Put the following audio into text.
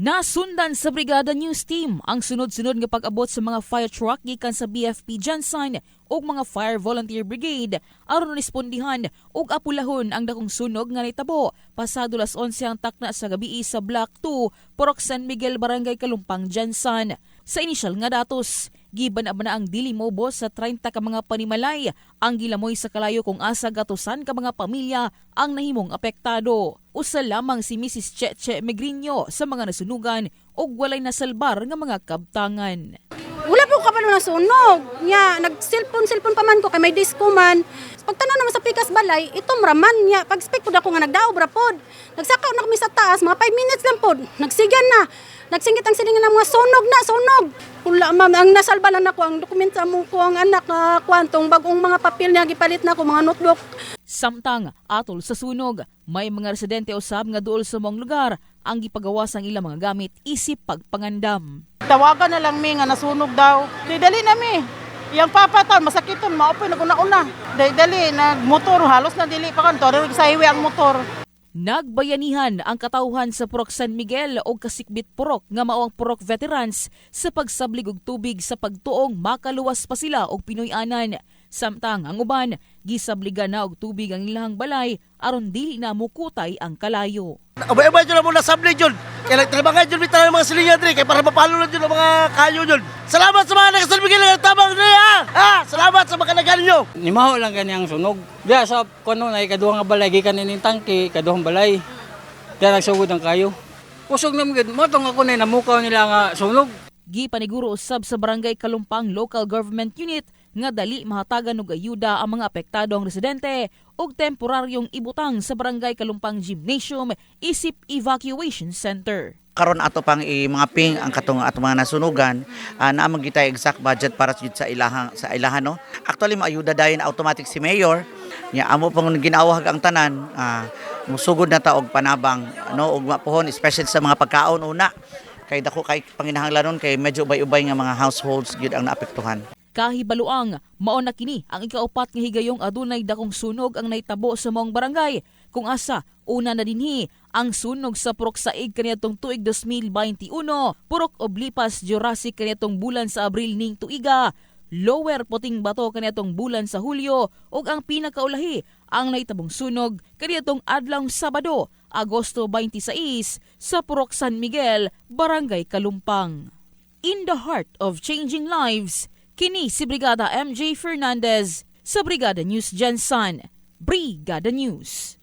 Nasundan sa Brigada News Team ang sunod-sunod nga pag-abot sa mga fire truck gikan sa BFP Jansan ug mga Fire Volunteer Brigade aron respondihan ug apulahon ang dakong sunog nga nitabo pasado las 11 ang takna sa gabi sa Block 2, Porok San Miguel, Barangay Kalumpang, Jansan. Sa inisyal nga datos, giban na ang dili mobo sa 30 ka mga panimalay ang gilamoy sa kalayo kung asa gatusan ka mga pamilya ang nahimong apektado. Usa lamang si Mrs. Cheche Megrinyo sa mga nasunugan ug walay nasalbar nga mga kabtangan. Wala po ka pa na nasunog. Nya, nag-cellphone-cellphone pa man ko kay may disco man. Pagtanaw naman sa pikas balay, itom raman niya. Pag-speak po ako nga nagdaob rapod. Nagsakaw na kami sa taas, mga 5 minutes lang po. Nagsigyan na. Nagsingit ang silingan ng mga sunog na, sunog. Wala, ma'am, ang nasalba lang ako, ang dokumenta mo ko ang anak na kwantong bagong mga papel niya, gipalit na ko, mga notebook. Samtang atol sa sunog, may mga residente usab nga duol sa mong lugar ang gipagawas ang ilang mga gamit isip pagpangandam. Tawagan na lang mi nga nasunog daw. Di dali na mi. Yang papatan masakiton maopoy naguna-una. Dali dali nagmotor halos na dili pa kanto sa highway ang motor. Nagbayanihan ang katauhan sa Purok San Miguel o Kasikbit Purok nga maong Purok veterans sa pagsablig og tubig sa pagtuong makaluwas pa sila og Pinoy-anan. Samtang ang uban, gisabligan na og tubig ang ilang balay aron dili na mukutay ang kalayo. Abay-abay dyan na muna sabli dyan. Kaya nagtrabahan dyan bitaw ng mga silingan dyan. Kaya para mapalo na dyan ang mga kayo dyan. Salamat sa mga nakasalbigil ng tabang dyan. Salamat sa mga kanagan nyo. Nimaho lang gani ang sunog. Diya sa kuno na ikaduhang balay gikan ning tangke, ikaduhang balay. Diya nagsugod ang kayo. Kusog na mga mo tong ako na namukaw nila nga sunog. Gipaniguro usab sa Barangay Kalumpang Local Government Unit nga dali mahatagan og ayuda ang mga apektadong residente og temporaryong ibutang sa Barangay Kalumpang Gymnasium isip evacuation center. Karon ato pang i mga ping ang katong ato mga nasunugan uh, na amang kita exact budget para sa ilahang sa ilahan no? Actually maayuda dayon automatic si mayor. Nya amo pang ginawag ang tanan uh, musugod na ta og panabang no? Og mapuhon especially sa mga pagkaon una. Kay dako kay panginahanglanon kay medyo ubay-ubay nga mga households gyud ang naapektuhan Kahibaluang, mao na kini ang ikaupat nga higayong adunay dakong sunog ang naitabo sa maong barangay. Kung asa, una na dinhi ang sunog sa Purok Saig kaniadtong tuig 2021, Purok Oblipas Jurassic kaniadtong bulan sa Abril ning tuiga, Lower Puting Bato kaniadtong bulan sa Hulyo ug ang pinakaulahi ang naitabong sunog kaniadtong adlaw Sabado, Agosto 26 sa Purok San Miguel, Barangay Kalumpang. In the heart of changing lives, Kini si Brigada MJ Fernandez sa Brigada News Jensen. Brigada News.